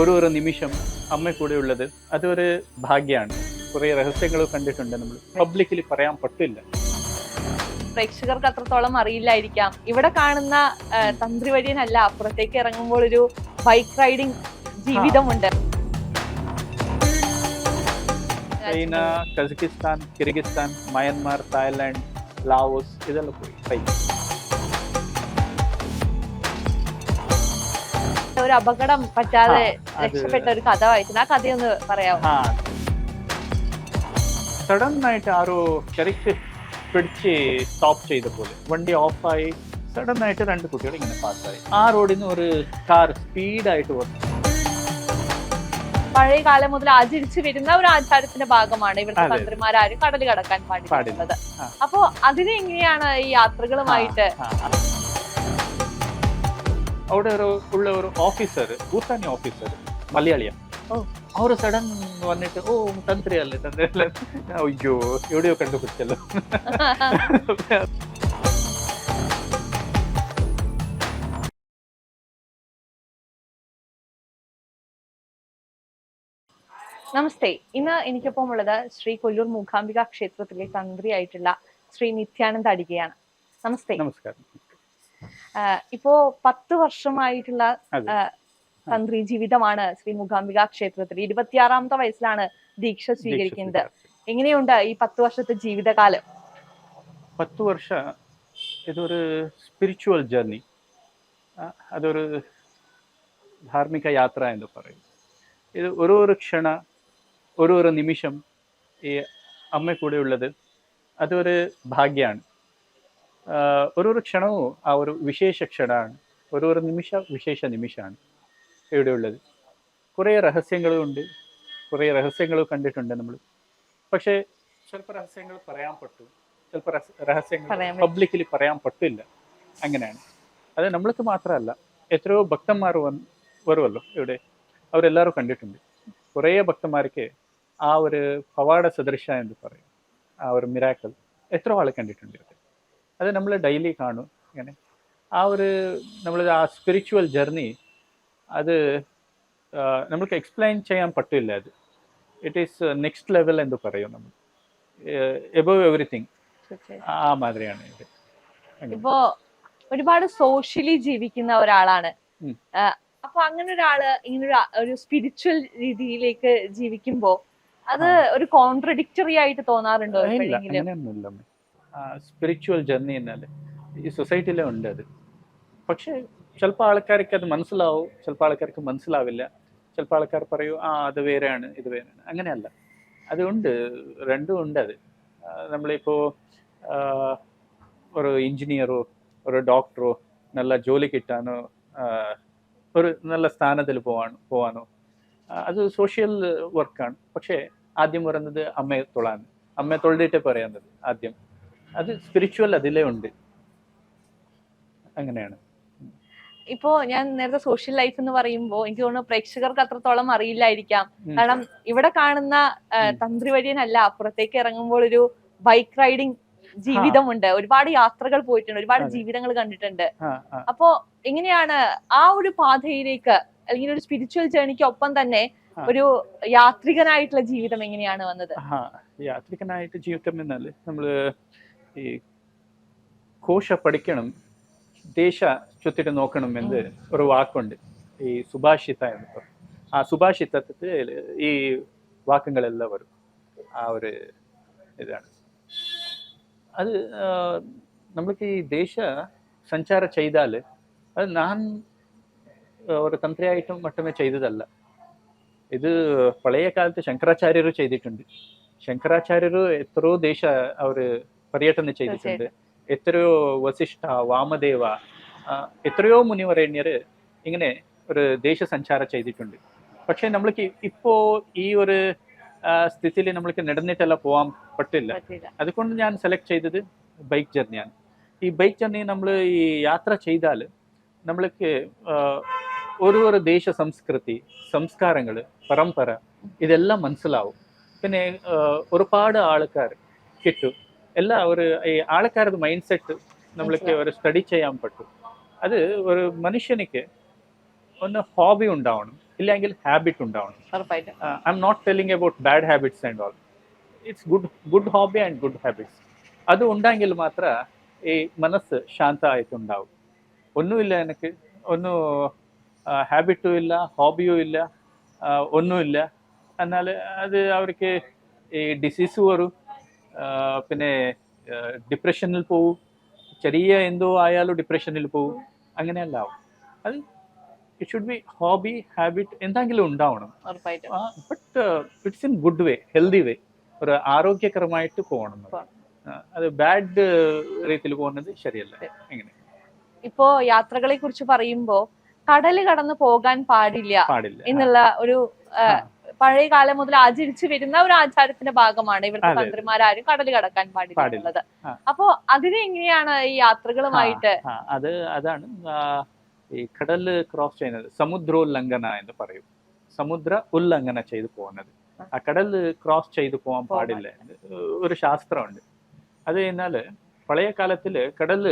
ഒരു ഒരു നിമിഷം അമ്മ കൂടെ ഉള്ളത് അതൊരു ഭാഗ്യമാണ് കുറേ രഹസ്യങ്ങൾ കണ്ടിട്ടുണ്ട് നമ്മൾ പബ്ലിക്കലി പറയാൻ പറ്റില്ല. പ്രേക്ഷകർക്ക് അത്രത്തോളം അറിയില്ലായിരിക്കാം. ഇവിടെ കാണുന്ന തന്ത്രി വഴിയനല്ല അപ്പുറത്തേക്ക് ഇറങ്ങുമ്പോൾ ഒരു ബൈക്ക് റൈഡിംഗ് ജീവിതമുണ്ട്. China Kazakhstan Kyrgyzstan Myanmar Thailand Laos ഇതെല്ലാം പോയി. ഒരു അപകടം പറ്റാതെ രക്ഷപ്പെട്ട ഒരു കഥ വായിച്ചു ആ കഥയൊന്ന് പറയാമോ സഡൻ ആയിട്ട് ആരോ ശരിക്ക് പിടിച്ച് സ്റ്റോപ്പ് ചെയ്ത പോലെ വണ്ടി ഓഫായി സഡൻ ആയിട്ട് രണ്ട് കുട്ടികൾ ഇങ്ങനെ പാസ്സായി ആ റോഡിൽ നിന്ന് ഒരു കാർ സ്പീഡായിട്ട് വന്നു. പഴയ കാലം മുതൽ ആചരിച്ചു വരുന്ന ഒരു ആചാരത്തിന്റെ ഭാഗമാണ് ഇവിടുത്തെ. തന്ത്രിമാരും കടൽ കടക്കാൻ പാടില്ല. അപ്പോ അതിനെങ്ങനെയാണ് ഈ യാത്രകളുമായിട്ട് ആ, ആ. അവിടെ ഒരു ഉള്ള ഒരു ഓഫീസർ ഭൂട്ടാനി ഓഫീസർ മലയാളിയ ഓ. ಅವರು ಸಡನ್ വന്നിട്ട് ഓ തന്ത്രി അല്ലേ തന്ത്രി അല്ലേ അയ്യോ എവിടെയോ കണ്ടുപിടിച്ചല്ലോ നമസ്തേ ഇന്ന് എനിക്കൊപ്പം ഉള്ളത് ശ്രീ കൊല്ലൂർ മൂകാംബിക ക്ഷേത്രത്തിലെ തന്ത്രിയായിട്ടുള്ള ശ്രീ നിത്യാനന്ദ അടികയാണ് നമസ്തേ നമസ്കാരം ആഹ് ഇപ്പോ പത്ത് വർഷമായിട്ടുള്ള തന്ത്രി ജീവിതമാണ് ശ്രീ മുഖാംബിക ക്ഷേത്രത്തിൽ. ഇരുപത്തിയാറാമത്തെ വയസ്സിലാണ് ദീക്ഷ സ്വീകരിക്കുന്നത്. എങ്ങനെയുണ്ട് ഈ പത്ത് വർഷത്തെ ജീവിതകാലം? പത്ത് വർഷ ഇതൊരു സ്പിരിച്വൽ ജേർണി അതൊരു ധാർമ്മിക യാത്ര എന്ന് പറയും. ഇത് ഓരോരോ ക്ഷണ ഓരോരോ നിമിഷം ഈ അമ്മ കൂടെയുള്ളത് അതൊരു ഭാഗ്യമാണ് ഒരു ക്ഷണവും ആ ഒരു വിശേഷ ക്ഷണമാണ് ഒരു ഒരു നിമിഷ വിശേഷ നിമിഷമാണ് ഇവിടെ ഉള്ളത്. കുറേ രഹസ്യങ്ങളും ഉണ്ട്. കുറേ രഹസ്യങ്ങളും കണ്ടിട്ടുണ്ട് നമ്മൾ പക്ഷേ ചിലപ്പോൾ രഹസ്യങ്ങൾ പറയാൻ പറ്റും. ചിലപ്പോൾ രഹസ്യങ്ങൾ പബ്ലിക്കിൽ പറയാൻ പറ്റില്ല. അങ്ങനെയാണ്. അത് നമ്മൾക്ക് മാത്രമല്ല എത്രയോ ഭക്തന്മാർ വന്ന് വരുമല്ലോ ഇവിടെ. അവരെല്ലാവരും കണ്ടിട്ടുണ്ട്. കുറേ ഭക്തന്മാർക്ക് ആ ഒരു പവാട സദൃശ എന്ന് പറയും. ആ ഒരു മിറാക്കൽ എത്ര ആൾ കണ്ടിട്ടുണ്ട് ഇവിടെ. അത് നമ്മൾ ഡെയിലി കാണും. ഇങ്ങനെ. ആ ഒരു നമ്മൾ ആ സ്പിരിച്വൽ ജേർണി അത് നമ്മൾക്ക് നമുക്ക് എക്സ്പ്ലെയിൻ ചെയ്യാൻ പറ്റില്ല അത്. ഇറ്റ് ഈസ് നെക്സ്റ്റ് ലെവൽ എന്ന് പറയും നമ്മൾ. എബവ് എവറിത്തിങ് ആ മാതിരിയാണ് ഇത്. ഇപ്പോ ഒരുപാട് സോഷ്യലി ജീവിക്കുന്ന ഒരാളാണ്. അപ്പൊ അങ്ങനെ ഒരാൾ ഇങ്ങനെ ഒരു- സ്പിരിച്വൽ രീതിയിലേക്ക് ജീവിക്കുമ്പോ അത് ഒരു കോൺട്രഡിക്ടറി ആയിട്ട് തോന്നാറുണ്ടോ സ്പിരിച്വൽ ജേർണി എന്നാൽ ഈ സൊസൈറ്റിയിലെ ഉണ്ട് അത്. പക്ഷേ ചിലപ്പോൾ ആൾക്കാർക്ക് അത് മനസ്സിലാവും ചിലപ്പോൾ ആൾക്കാർക്ക് മനസ്സിലാവില്ല. ചിലപ്പോൾ ആൾക്കാർ പറയും ആ അത് വേറെയാണ് ഇത് വേറെയാണ്. അങ്ങനെയല്ല. അതുണ്ട് രണ്ടും ഉണ്ട് അത്. നമ്മളിപ്പോൾ ഒരു എഞ്ചിനീയറോ ഒരു ഡോക്ടറോ നല്ല ജോലി കിട്ടാനോ ഒരു നല്ല സ്ഥാനത്തിൽ പോവാനോ പോവാനോ അത് സോഷ്യൽ വർക്കാണ് പക്ഷേ ആദ്യം പറയുന്നത് അമ്മയെ തൊഴാൻ. അമ്മയെ തൊഴുതിട്ട് പറയുന്നത് ആദ്യം. അത് സ്പിരിച്വൽ അതിലേ ഉണ്ട്. അങ്ങനെയാണ്. ഇപ്പോ ഞാൻ നേരത്തെ സോഷ്യൽ ലൈഫ് എന്ന് പറയുമ്പോ എനിക്ക് തോന്നുന്നു പ്രേക്ഷകർക്ക് അത്രത്തോളം അറിയില്ലായിരിക്കാം. കാരണം ഇവിടെ കാണുന്ന. തന്ത്രി വഴിയനല്ല അപ്പുറത്തേക്ക് ഇറങ്ങുമ്പോൾ ഒരു ബൈക്ക് റൈഡിംഗ് ജീവിതമുണ്ട്. ഒരുപാട് യാത്രകൾ പോയിട്ടുണ്ട് ഒരുപാട് ജീവിതങ്ങൾ കണ്ടിട്ടുണ്ട്. അപ്പോ എങ്ങനെയാണ് ആ ഒരു പാതയിലേക്ക് അല്ലെങ്കിൽ ഒരു സ്പിരിച്വൽ ജേണിക്ക് ഒപ്പം തന്നെ. ഒരു യാത്രികനായിട്ടുള്ള ജീവിതം എങ്ങനെയാണ് വന്നത്? യാത്രികനായിട്ട് ജീവിതം എന്നാൽ നമ്മൾ ഈ കോശ പഠിക്കണം ദേശ ചുറ്റിട്ട് നോക്കണം എന്ന് ഒരു വാക്കുണ്ട്. ഈ സുഭാഷിത എന്ന് ആ സുഭാഷിതത്തിൽ ഈ വാക്കുകളെല്ലാം വരും. ആ ഒരു ഇതാണ്. അത് നമ്മൾക്ക് ഈ ദേശ സഞ്ചാര ചെയ്താൽ അത് ഞാൻ ഒരു തന്ത്രിയായിട്ടും മറ്റുമേ ചെയ്തതല്ല. ഇത് പഴയ കാലത്ത് ശങ്കരാചാര്യർ ചെയ്തിട്ടുണ്ട്. ശങ്കരാചാര്യർ എത്രയോ ദേശ അവർ പര്യടനം ചെയ്തിട്ടുണ്ട്. എത്രയോ വസിഷ്ഠ വാമദേവ എത്രയോ മുനിവരേണ്യർ ഇങ്ങനെ ഒരു ദേശസഞ്ചാരം ചെയ്തിട്ടുണ്ട്. പക്ഷെ നമ്മൾക്ക് ഇപ്പോ ഈ ഒരു സ്ഥിതിയിൽ നമ്മൾക്ക് നടന്നിട്ടല്ല പോകാൻ പറ്റില്ല. അതുകൊണ്ട് ഞാൻ സെലക്ട് ചെയ്തത് ബൈക്ക് ജേർണിയാണ്. ഈ ബൈക്ക് ജേർണി നമ്മൾ ഈ യാത്ര ചെയ്താൽ നമ്മൾക്ക് ഓരോ ദേശ സംസ്കൃതി സംസ്കാരങ്ങൾ പരമ്പര ഇതെല്ലാം മനസ്സിലാവും. പിന്നെ ഒരുപാട് ആൾക്കാർ കിട്ടും. എല്ലാ ഒരു ഈ ആൾക്കാരുടെ മൈൻഡ് സെറ്റ് നമ്മൾക്ക് ഒരു സ്റ്റഡി ചെയ്യാൻ പറ്റും. അത് ഒരു മനുഷ്യനിക്ക് ഒന്ന് ഹോബി ഉണ്ടാവണം ഇല്ലെങ്കിൽ ഹാബിറ്റ് ഉണ്ടാവണം. I'm not telling about bad habits and all it's good good hobby and good habits അത് ഉണ്ടെങ്കിൽ മാത്രമേ ഈ മനസ്സ് ശാന്തമായിട്ടുണ്ടാവും. ഒന്നുമില്ല എനിക്ക് ഒന്നും ഹാബിറ്റും ഇല്ല ഹോബിയും ഇല്ല ഒന്നുമില്ല. എന്നാൽ അത് അവർക്ക് ഈ ഡിസീസ് വരും. പിന്നെ ഡിപ്രഷനിൽ പോവും. ചെറിയ എന്തോ ആയാലും ഡിപ്രഷനിൽ പോവും. അങ്ങനെയല്ല. അത് it should be hobby habit എന്തെങ്കിലും ഉണ്ടാവണം. But it's in good way healthy way ഒരു ആരോഗ്യകരമായിട്ട് പോകണം. അത് ബാഡ് രീതിയിൽ പോകുന്നത് ശരിയല്ല. എങ്ങനെ ഇപ്പോ യാത്രകളെ കുറിച്ച് പറയുമ്പോ കടൽ കടന്ന് പോകാൻ പാടില്ല എന്നുള്ള ഒരു. പഴയ കാലം മുതൽ ആചരിച്ചു വരുന്ന ഒരു ആചാരത്തിന്റെ ഭാഗമാണ് ഇവിടുത്തെ. തന്ത്രിമാരും കടൽ കടക്കാൻ പാടില്ല പാടില്ല. എന്നുള്ളത്. അപ്പോ അതിനെ എങ്ങനെയാണ് ഈ യാത്രകളുമായിട്ട് അത് അതാണ് ഈ കടൽ ക്രോസ് ചെയ്യുന്നത്. സമുദ്രോല്ലംഘന എന്ന് പറയും. സമുദ്ര ഉല്ലംഘന ചെയ്തു പോകുന്നത്. ആ കടൽ ക്രോസ് ചെയ്തു പോകാൻ പാടില്ല ഒരു ശാസ്ത്രമുണ്ട്. അത് കഴിഞ്ഞാൽ പഴയ കാലത്തിൽ കടൽ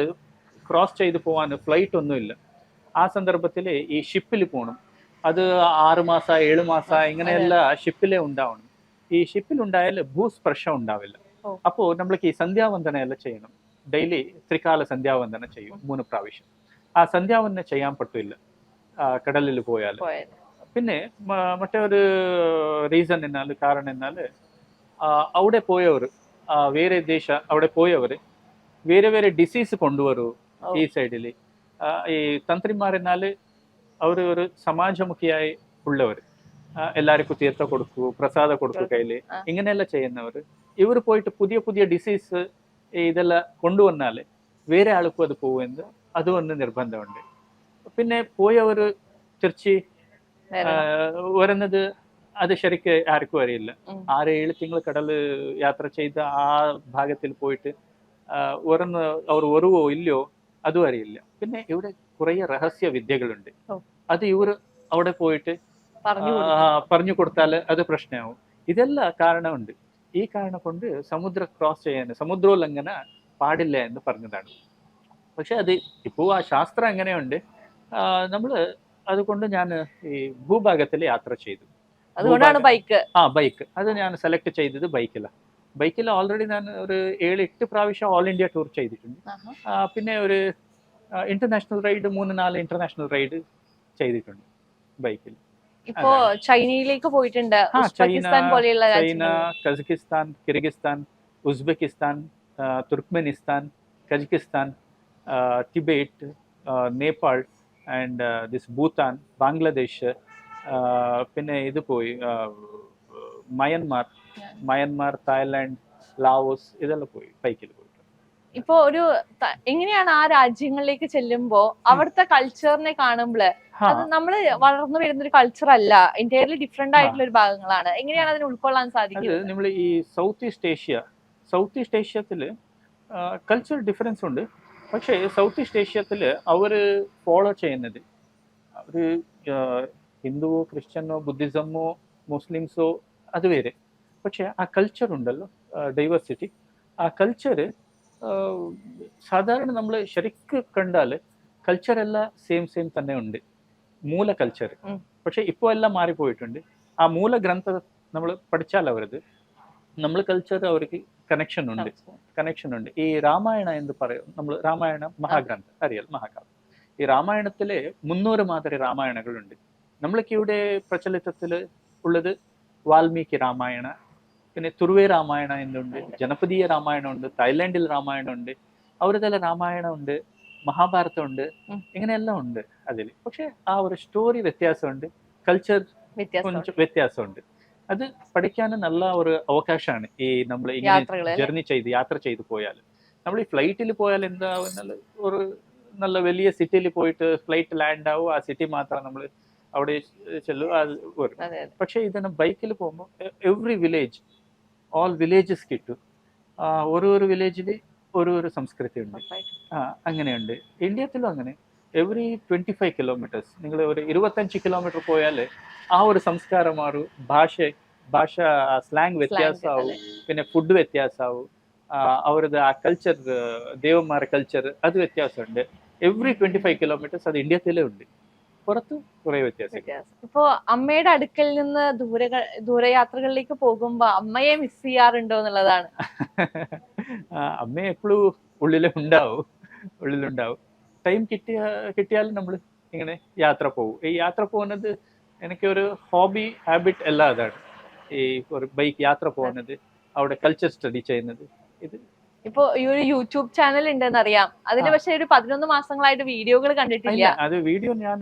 ക്രോസ് ചെയ്തു പോകാൻ ഫ്ലൈറ്റ് ഒന്നുമില്ല. ആ സന്ദർഭത്തിൽ ഈ ഷിപ്പിൽ പോകണം അത് ആറ് മാസം ഏഴ് മാസം ഇങ്ങനെയല്ല ഷിപ്പിലേ ഉണ്ടാവണം. ഈ ഷിപ്പിൽ ഉണ്ടായാൽ ഭൂസ്പർശം ഉണ്ടാവില്ല. അപ്പോൾ നമ്മൾക്ക് ഈ സന്ധ്യാവന്ദനയെല്ലാം ചെയ്യണം. ഡെയിലി ത്രികാല സന്ധ്യാവന്ദന ചെയ്യും മൂന്ന് പ്രാവശ്യം. ആ സന്ധ്യാവന്ദനം ചെയ്യാൻ പറ്റില്ല. കടലിൽ പോയാൽ. പിന്നെ മറ്റേ ഒരു റീസൺ എന്നാൽ കാരണം എന്നാൽ അവിടെ പോയവർ വേറെ ದೇಶ അവിടെ പോയവർ വേറെ വേറെ ഡിസീസ് കൊണ്ടുവരും ഈ സൈഡിൽ ഈ തന്ത്രിമാരെന്നാൽ അവർ ഒരു സമാജമുഖിയായി ഉള്ളവർ എല്ലാവർക്കും തീർത്ഥ കൊടുക്കൂ പ്രസാദ കൊടുക്കൂ കയ്യിൽ. ഇങ്ങനെയല്ല ചെയ്യുന്നവർ ഇവർ പോയിട്ട് പുതിയ പുതിയ ഡിസീസ് ഇതെല്ലാം കൊണ്ടുവന്നാൽ വേറെ ആൾക്കും അത് പോകുമെന്ന് അതും ഒന്ന് നിർബന്ധമുണ്ട്. പിന്നെ പോയവർ തിരിച്ച് വരുന്നത് അത് ശരിക്ക് ആർക്കും അറിയില്ല. ആറ് ഏഴ് തിങ്കൾ കടൽ യാത്ര ചെയ്ത് ആ ഭാഗത്തിൽ പോയിട്ട് ഉറന്ന് അവർ ഒരുവോ ഇല്ലയോ അതും അറിയില്ല. പിന്നെ ഇവിടെ കുറേ രഹസ്യ വിദ്യകളുണ്ട്. അത് ഇവർ അവിടെ പോയിട്ട് പറഞ്ഞു കൊടുത്താൽ അത് പ്രശ്നമാവും. ഇതെല്ലാം കാരണമുണ്ട്. ഈ കാരണം കൊണ്ട് സമുദ്ര ക്രോസ് ചെയ്യാൻ സമുദ്രോല്ലംഘന പാടില്ല എന്ന് പറഞ്ഞതാണ്. പക്ഷെ അത് ഇപ്പോൾ ആ ശാസ്ത്രം എങ്ങനെയുണ്ട്? നമ്മൾ അതുകൊണ്ട് ഞാൻ ഈ ഭൂഭാഗത്തിൽ യാത്ര ചെയ്തു. അതുകൊണ്ടാണ് ബൈക്ക്. ആ ബൈക്ക്. അത് ഞാൻ സെലക്ട് ചെയ്തത് ബൈക്കിലാണ് ബൈക്കിൽ ഓൾറെഡി ഞാൻ ഒരു ഏഴ് എട്ട് പ്രാവശ്യം ഓൾ ഇന്ത്യ ടൂർ ചെയ്തിട്ടുണ്ട്. പിന്നെ ഒരു ഇന്റർനാഷണൽ റൈഡ് മൂന്ന് നാല് ഇന്റർനാഷണൽ റൈഡ് ചെയ്തിട്ടുണ്ട് ബൈക്കിൽ. ഇപ്പോ ചൈനയിലേക്ക് പോയിട്ടുണ്ട്. ആ, ഉസ്ബെക്കിസ്ഥാൻ ചൈന, പോലെയുള്ള ചൈന രാജ്യങ്ങൾ. കസക്കിസ്ഥാൻ കിർഗിസ്ഥാൻ ഉസ്ബെക്കിസ്ഥാൻ ആ, തുർക്ക്മെനിസ്ഥാൻ കജക്കിസ്ഥാൻ ആ, ടിബേറ്റ് ആ, നേപ്പാൾ ആൻഡ് ദിസ് ഭൂട്ടാൻ ബാംഗ്ലാദേശ് ആ, പിന്നെ ഇത് പോയി ആ, മയന്മാർ മയന്മാർ തായ്ലാൻഡ് ലാവോസ് ഇതെല്ലാം പോയി ബൈക്കിൽ പോയി. ഇപ്പൊ ഒരു എങ്ങനെയാണ് ആ രാജ്യങ്ങളിലേക്ക് ചെല്ലുമ്പോ അവിടുത്തെ കൾച്ചറിനെ കാണുമ്പോൾ അത് നമ്മൾ വളർന്നു വരുന്ന ഒരു കൾച്ചർ അല്ല. ഇന്ത്യയിൽ ഡിഫറെന്റ് ആയിട്ടുള്ള ഒരു ഭാഗങ്ങളാണ്. എങ്ങനെയാണ് അതിനെ ഉൾക്കൊള്ളാൻ സാധിക്കുന്നത്? നമ്മൾ ഈ South East Asia South East ഏഷ്യത്തിൽ culture difference ഉണ്ട്. പക്ഷേ സൗത്ത് ഈസ്റ്റ് ഏഷ്യത്തിൽ അവർ ഫോളോ ചെയ്യുന്നത് അവർ ഹിന്ദുവോ ക്രിസ്ത്യനോ ബുദ്ധിസമോ മുസ്ലിംസോ അത് വേറെ. പക്ഷേ ആ കൾച്ചർ ഉണ്ടല്ലോ ഡൈവേഴ്സിറ്റി ആ കൾച്ചർ സാധാരണ നമ്മൾ ശരിക്ക് കണ്ടാൽ കൾച്ചർ എല്ലാം സെയിം സെയിം തന്നെ ഉണ്ട്. മൂല കൾച്ചർ പക്ഷെ ഇപ്പോൾ എല്ലാം മാറിപ്പോയിട്ടുണ്ട്. ആ മൂല ഗ്രന്ഥ നമ്മൾ പഠിച്ചാൽ അവരത്. നമ്മൾ കൾച്ചർ അവർക്ക് കണക്ഷൻ ഉണ്ട്. കണക്ഷൻ ഉണ്ട്. ഈ രാമായണ എന്ന് പറയും നമ്മൾ രാമായണ മഹാഗ്രന്ഥ. അറിയാൽ മഹാകാവ്യം. ഈ രാമായണത്തിലെ മുന്നൂറ് മാതിരി രാമായണങ്ങളുണ്ട്. നമ്മൾക്ക് ഇവിടെ പ്രചലിതത്തിൽ ഉള്ളത് വാൽമീകി രാമായണ പിന്നെ തുർവേ രാമായണ എന്നുണ്ട് ജനപദീയ രാമായണം ഉണ്ട് തായ്ലാൻഡിൽ രാമായണം ഉണ്ട് അവരുടെ രാമായണം ഉണ്ട് മഹാഭാരതം ഉണ്ട് ഇങ്ങനെയെല്ലാം ഉണ്ട് അതിൽ പക്ഷെ ആ ഒരു സ്റ്റോറി വ്യത്യാസമുണ്ട് കൾച്ചർ വ്യത്യാസമുണ്ട്. വ്യത്യാസം ഉണ്ട് അത് പഠിക്കാനും നല്ല ഒരു അവകാശമാണ് ഈ നമ്മൾ ജേർണി ചെയ്ത് യാത്ര ചെയ്ത് പോയാൽ നമ്മൾ ഈ ഫ്ലൈറ്റിൽ പോയാൽ എന്താവും ഒരു നല്ല വലിയ സിറ്റിയിൽ പോയിട്ട് ഫ്ലൈറ്റ് ലാൻഡ് ആവും ആ സിറ്റി മാത്രം നമ്മൾ അവിടെ ചെല്ലും പക്ഷേ ഇതിന് ബൈക്കിൽ പോകുമ്പോൾ എവറി വില്ലേജ് ഓൾ വില്ലേജസ് കിട്ടും. ഓരോ ഒരു വില്ലേജിൽ ഓരോ ഒരു സംസ്കൃതി ഉണ്ട്. ആ അങ്ങനെയുണ്ട്. ഇന്ത്യത്തിലും അങ്ങനെ. എവറി ട്വന്റി ഫൈവ് കിലോമീറ്റേഴ്സ് നിങ്ങൾ ഒരു ഇരുപത്തഞ്ച് കിലോമീറ്റർ പോയാൽ ആ ഒരു സംസ്കാരം മാറും. ഭാഷ ഭാഷ സ്ലാങ് വ്യത്യാസമാവും? പിന്നെ ഫുഡ് വ്യത്യാസമാവും അവരത് ആ കൾച്ചർ ദേവന്മാരുടെ കൾച്ചർ അത് വ്യത്യാസമുണ്ട്. എവറി ട്വന്റി ഫൈവ് കിലോമീറ്റേഴ്സ് അത് ഇന്ത്യത്തിലേ ഉണ്ട്. പുറത്ത് കുറെ വ്യത്യാസം. ഇപ്പോ അമ്മയുടെ അടുക്കൽ നിന്ന് ദൂര ദൂരയാത്രകളിലേക്ക് പോകുമ്പോ അമ്മയെ മിസ് ചെയ്യാറുണ്ടോ എന്നുള്ളതാണ്. അമ്മ എപ്പോഴും ഉള്ളിലുണ്ടാവും ഉള്ളിലുണ്ടാവും. ടൈം കിട്ടിയ കിട്ടിയാൽ നമ്മൾ ഇങ്ങനെ യാത്ര പോകും. ഈ യാത്ര പോകുന്നത് എനിക്ക് ഒരു ഹോബി ഹാബിറ്റ് അല്ല അതാണ്. ഈ ഒരു ബൈക്ക് യാത്ര പോകുന്നത് അവിടെ കൾച്ചർ സ്റ്റഡി ചെയ്യുന്നത്. ഇത് ഇപ്പൊ ഈ ഒരു യൂട്യൂബ് ചാനൽ ഉണ്ടെന്ന് അറിയാം. അതിന്. പക്ഷെ ഒരു പതിനൊന്ന് മാസങ്ങളായിട്ട് വീഡിയോകൾ കണ്ടിട്ടില്ല. അത് വീഡിയോ ഞാൻ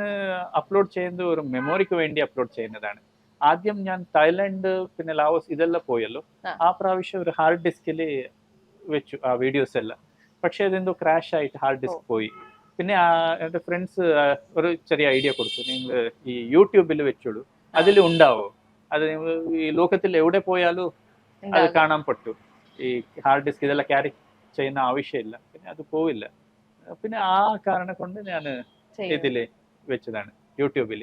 അപ്ലോഡ് ചെയ്യുന്നത് ഒരു മെമ്മോറിക്ക് വേണ്ടി അപ്ലോഡ് ചെയ്യുന്നതാണ്. ആദ്യം ഞാൻ തായ്ലൻഡ് പിന്നെ ലാവോസ് ഇതെല്ലാം പോയല്ലോ. ആ. പ്രാവശ്യം ഒരു ഹാർഡ് ഡിസ്കിൽ വെച്ചു ആ വീഡിയോസ് എല്ലാം. പക്ഷെ അതെന്തോ ക്രാഷ് ആയിട്ട് ഹാർഡ് ഡിസ്ക് പോയി. പിന്നെ എന്റെ എന്റെ ഫ്രണ്ട്സ് ഒരു ചെറിയ ഐഡിയ കൊടുത്തു. നിങ്ങൾ ഈ യൂട്യൂബിൽ വെച്ചോളൂ. അതിൽ ഉണ്ടാവോ? അത് ഈ ലോകത്തിൽ എവിടെ പോയാലും അത്. കാണാൻ പറ്റും. ഈ ഹാർഡ് ഡിസ്ക് ഇതെല്ലാം ക്യാരി ചെയ്യുന്ന ആവശ്യമില്ല. പിന്നെ അത് പോവില്ല. പിന്നെ ആ കാരണം കൊണ്ട് ഞാൻ ഇതിൽ വെച്ചതാണ് യൂട്യൂബിൽ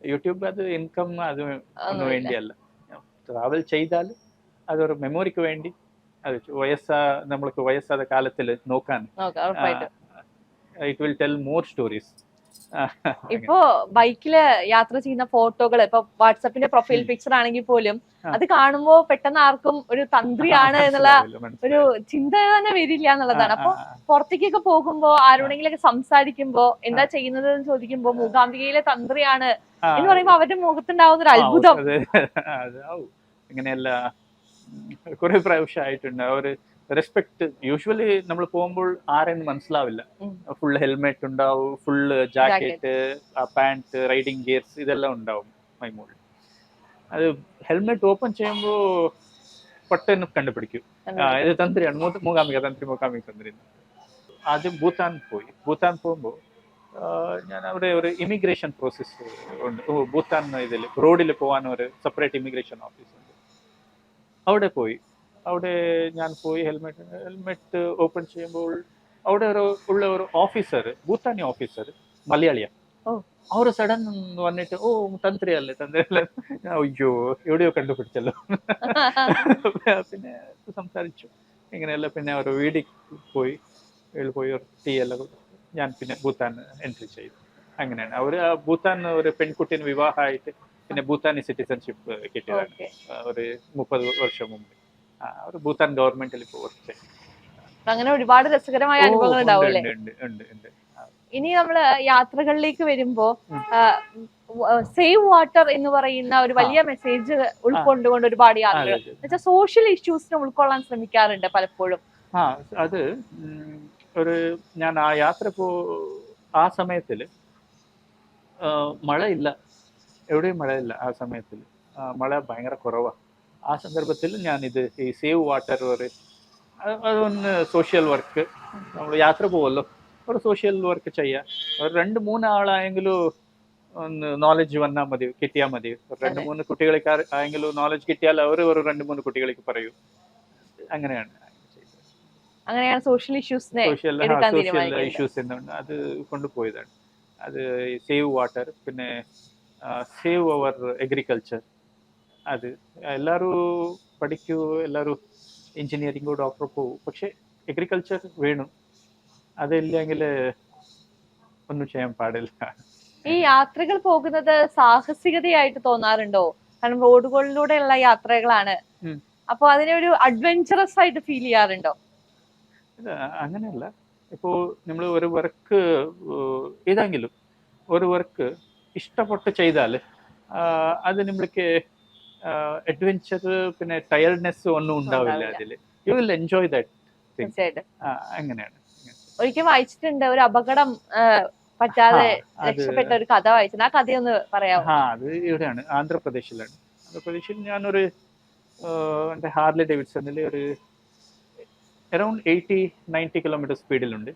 യൂട്യൂബ് അത് ഇൻകം അത് ഒന്നും. വേണ്ടിയല്ല. ട്രാവൽ ചെയ്താൽ അതൊരു മെമ്മോറിക്ക് വേണ്ടി അത് വയസ്സാ നമ്മൾക്ക് വയസ്സാದ കാലത്തിൽ നോക്കാൻ നോക്കാം it will tell more stories ഇപ്പോ ബൈക്കിൽ യാത്ര ചെയ്യുന്ന ഫോട്ടോകൾ ഇപ്പൊ വാട്സപ്പിന്റെ പ്രൊഫൈൽ പിക്ചർ ആണെങ്കിൽ പോലും അത് കാണുമ്പോ പെട്ടെന്ന് ആർക്കും ഒരു തന്ത്രിയാണ് എന്നുള്ള ഒരു ചിന്ത തന്നെ വരില്ല എന്നുള്ളതാണ്. അപ്പൊ പുറത്തേക്കൊക്കെ പോകുമ്പോ ആരോടെങ്കിലൊക്കെ സംസാരിക്കുമ്പോ എന്താ ചെയ്യുന്നത് എന്ന് ചോദിക്കുമ്പോ മൂകാംബികയിലെ തന്ത്രിയാണ് എന്ന് പറയുമ്പോ അവരുടെ മുഖത്തുണ്ടാവുന്ന ഒരു അത്ഭുതം. അതാവും ഇങ്ങനെയല്ല. കുറെ പ്രാവശ്യമായിട്ടുണ്ട്. അവർ ഒരു റെസ്പെക്ട് യൂഷ്വലി നമ്മൾ പോകുമ്പോൾ ആരെന്ന് മനസ്സിലാവില്ല. ഫുൾ ഹെൽമെറ്റ് ഉണ്ടാവും full jacket pant riding gears ഇതെല്ലാം ഉണ്ടാവും മൈമൂളിൽ അത് ഹെൽമെറ്റ് ഓപ്പൺ ചെയ്യുമ്പോൾ പെട്ടെന്ന് കണ്ടുപിടിക്കും. ഇത് തന്ത്രിയാണ് മൂത്ത- മൂകാംബിക തന്ത്രി മൂകാമിക തന്ത്രി. ആദ്യം ഭൂത്താൻ പോയി. ഭൂത്താൻ പോകുമ്പോൾ ഞാൻ അവിടെ ഒരു ഇമിഗ്രേഷൻ പ്രോസസ്സ് ഉണ്ട്. ഭൂത്താൻ ഇതിൽ റോഡിൽ പോകാൻ ഒരു സെപ്പറേറ്റ് ഇമിഗ്രേഷൻ ഓഫീസ് ഉണ്ട്. അവിടെ പോയി. അവിടെ ഞാൻ പോയി ഹെൽമെറ്റ് ഹെൽമെറ്റ് ഓപ്പൺ ചെയ്യുമ്പോൾ അവിടെ ഒരു ഉള്ള ഒരു ഓഫീസർ ഭൂത്താനി ഓഫീസർ മലയാളിയ. അവർ സഡൻ വന്നിട്ട് ഓ തന്ത്രി അല്ലേ തന്ത്രി അല്ലേ അയ്യോ എവിടെയോ കണ്ടുപിടിച്ചല്ലോ. പിന്നെ സംസാരിച്ചു. ഇങ്ങനെയല്ല പിന്നെ അവർ വീടി പോയി വീട് പോയി ഒരു ടീ എല്ലാം ഞാൻ പിന്നെ ഭൂത്താൻ എൻട്രി ചെയ്തു. അങ്ങനെയാണ്. അവർ ഭൂത്താൻ ഒരു പെൺകുട്ടീന് വിവാഹമായിട്ട് പിന്നെ ഭൂത്താനി സിറ്റിസൺഷിപ്പ് കിട്ടിയതാണ്. ആ, ഒരു മുപ്പത് വർഷം മുമ്പ്. ആ, ഒരു ഭൂട്ടാൻ ഗവൺമെന്റിൽ ഇപ്പോൾ വർക്ക് ചെയ്യുന്നത് അങ്ങനെ ഒരുപാട് രസകരമായ അനുഭവങ്ങൾ ഉണ്ടാവും അല്ലേ ഇനി നമ്മൾ യാത്രകളിലേക്ക് വരുമ്പോ സേവ് വാട്ടർ എന്ന് പറയുന്ന ഒരു വലിയ മെസ്സേജ് ഉൾക്കൊണ്ടുകൊണ്ട് ഒരുപാട് യാത്രകൾ. എന്നുവെച്ചാൽ സോഷ്യൽ ഇഷ്യൂസിനെ ഉൾക്കൊള്ളാൻ ശ്രമിക്കാറുണ്ട് പലപ്പോഴും. ആ അത് ഒരു ഞാൻ ആ യാത്ര പോ ആ സമയത്തിൽ മഴയില്ല. എവിടെയും മഴയില്ല ആ സമയത്തിൽ. മഴ ഭയങ്കര കുറവാണ് ആ സന്ദർഭത്തിൽ ഞാനിത് ഈ സേവ് വാട്ടർ ഒരു അത് അതൊന്ന് സോഷ്യൽ വർക്ക്. നമ്മൾ യാത്ര പോവല്ലോ. ഒരു സോഷ്യൽ വർക്ക് ചെയ്യാം ഒരു രണ്ട് മൂന്ന് ആളായെങ്കിലും ഒന്ന് നോളജ് വന്നാൽ മതി കിട്ടിയാൽ മതി. ഒരു രണ്ട്. മൂന്ന് കുട്ടികൾക്ക് ആയെങ്കിലും നോളജ് കിട്ടിയാൽ അവർ ഒരു രണ്ട് മൂന്ന് കുട്ടികൾക്ക് പറയൂ. അങ്ങനെയാണ്. അങ്ങനെയാണ് സോഷ്യൽ ഇഷ്യൂസ് സോഷ്യൽ. ഇഷ്യൂസ് എന്നുണ്ട്. അത് കൊണ്ടുപോയതാണ് അത് സേവ് വാട്ടർ പിന്നെ സേവ് അവർ അഗ്രികൾച്ചർ അത് എല്ലാവരും പഠിക്കൂ എല്ലാവരും എഞ്ചിനീയറിംഗോ ഡോക്ടർ പോകും പക്ഷെ അഗ്രികൾച്ചർ വേണം. അതില്ലെങ്കിൽ ഒന്നും ചെയ്യാൻ പാടില്ല. ഈ യാത്രകൾ പോകുന്നത് സാഹസികതയായിട്ട് തോന്നാറുണ്ടോ? കാരണം റോഡുകളിലൂടെയുള്ള യാത്രകളാണ്. അപ്പോൾ അപ്പൊ അതിനെ ഒരു അഡ്വഞ്ചറസ് ആയിട്ട് ഫീൽ ചെയ്യാറുണ്ടോ? അങ്ങനെയല്ല. ഇപ്പോൾ നമ്മൾ ഒരു വർക്ക് ഏതെങ്കിലും ഒരു വർക്ക് ഇഷ്ടപ്പെട്ട് ചെയ്താൽ അത് നമ്മൾക്ക് അഡ്വഞ്ചർ പിന്നെ ടയർഡ്നെസ് ഒന്നും ഉണ്ടാവില്ല. അതിൽ യു വിൽ എൻജോയ് ദാറ്റ് അങ്ങനെയാണ്. ഒരിക്കൽ വായിച്ചിട്ടുണ്ട്. ഒരു അപകടം പറ്റാതെ രക്ഷപ്പെട്ട ഒരു കഥ വായിച്ചു ആ കഥയൊന്ന് പറയാമോ? ആ അത് ഇവിടെയാണ്. ആന്ധ്രാപ്രദേശിലാണ്. ആന്ധ്രാപ്രദേശിൽ ഞാനൊരു എന്റെ ഹാർലി ഡേവിഡ്സണിൽ ഒരു അറൗണ്ട് എയ്റ്റി നയന്റി കിലോമീറ്റർ സ്പീഡിലുണ്ട്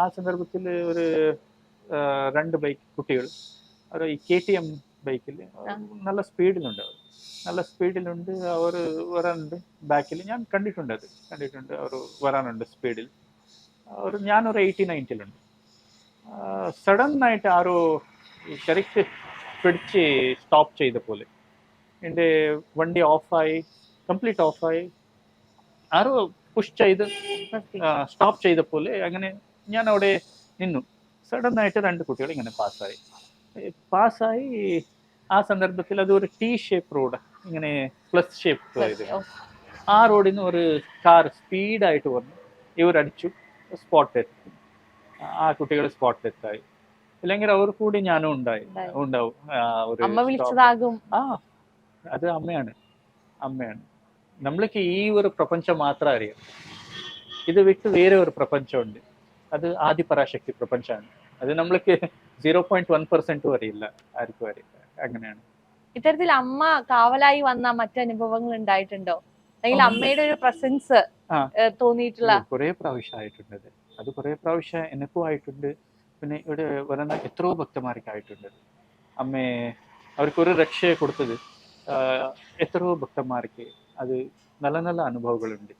ആ സന്ദർഭത്തിൽ ഒരു രണ്ട് ബൈക്ക് കുട്ടികൾ ഒരു കെ ടി എം ബൈക്കിൽ നല്ല സ്പീഡിലുണ്ട് അവർ നല്ല സ്പീഡിലുണ്ട് അവർ വരാനുണ്ട്. ബാക്കിൽ ഞാൻ കണ്ടിട്ടുണ്ട് അത്. കണ്ടിട്ടുണ്ട് അവർ വരാനുണ്ട് സ്പീഡിൽ അവർ ഞാനൊരു എയ്റ്റി നയന്റിലുണ്ട്. സഡൻ ആയിട്ട് ആരോ ശരിക്ക് പിടിച്ച് സ്റ്റോപ്പ് ചെയ്ത പോലെ. എന്റെ വണ്ടി ഓഫായി കംപ്ലീറ്റ് ഓഫായി. ആരോ പുഷ് ചെയ്ത് സ്റ്റോപ്പ് ചെയ്ത പോലെ അങ്ങനെ ഞാൻ അവിടെ നിന്നു. സഡൻ ആയിട്ട് രണ്ട് കുട്ടികൾ ഇങ്ങനെ പാസ്സായി. പാസ്സായി ആ സന്ദർഭത്തിൽ അത് ഒരു ടി ഷേപ്പ് റോഡ് ഇങ്ങനെ പ്ലസ് ഷേപ്പ് ആ റോഡിൽ നിന്ന് ഒരു കാർ സ്പീഡായിട്ട് വന്നു. ഇവരടിച്ചു സ്പോട്ട് എത്തി. ആ കുട്ടികൾ സ്പോട്ട് എത്തായി. അല്ലെങ്കിൽ അവർ കൂടി ഞാനും ഉണ്ടായി. ഉണ്ടാവും. ഒരു ആ അത് അമ്മയാണ്. അമ്മയാണ്. നമ്മൾക്ക് ഈ ഒരു പ്രപഞ്ചം മാത്രം അറിയാം. ഇത് വിട്ട് വേറെ ഒരു പ്രപഞ്ചമുണ്ട്. അത് ആദിപരാശക്തി പ്രപഞ്ചമാണ് അത് നമ്മൾക്ക് സീറോ പോയിന്റ് വൺ പെർസെന്റും അറിയില്ല ആർക്കും അറിയില്ല അങ്ങനെയാണ്. ഇത്തരത്തിൽ അമ്മ കാവലായി വന്ന മറ്റനുഭവങ്ങൾ ഉണ്ടായിട്ടുണ്ടോ? അല്ലെങ്കിൽ അമ്മയുടെ ഒരു പ്രസൻസ് തോന്നിയിട്ടുള്ള കുറെ പ്രാവശ്യം ആയിട്ടുണ്ട് അത്. കുറെ പ്രാവശ്യം എനിക്കും ആയിട്ടുണ്ട്. പിന്നെ ഇവിടെ വരുന്ന എത്രയോ ഭക്തന്മാർക്ക് ആയിട്ടുണ്ട്. അമ്മയെ അവർക്കൊരു രക്ഷയെ കൊടുത്തത് എത്രയോ ഭക്തന്മാർക്ക് അത് നല്ല നല്ല അനുഭവങ്ങളുണ്ട്.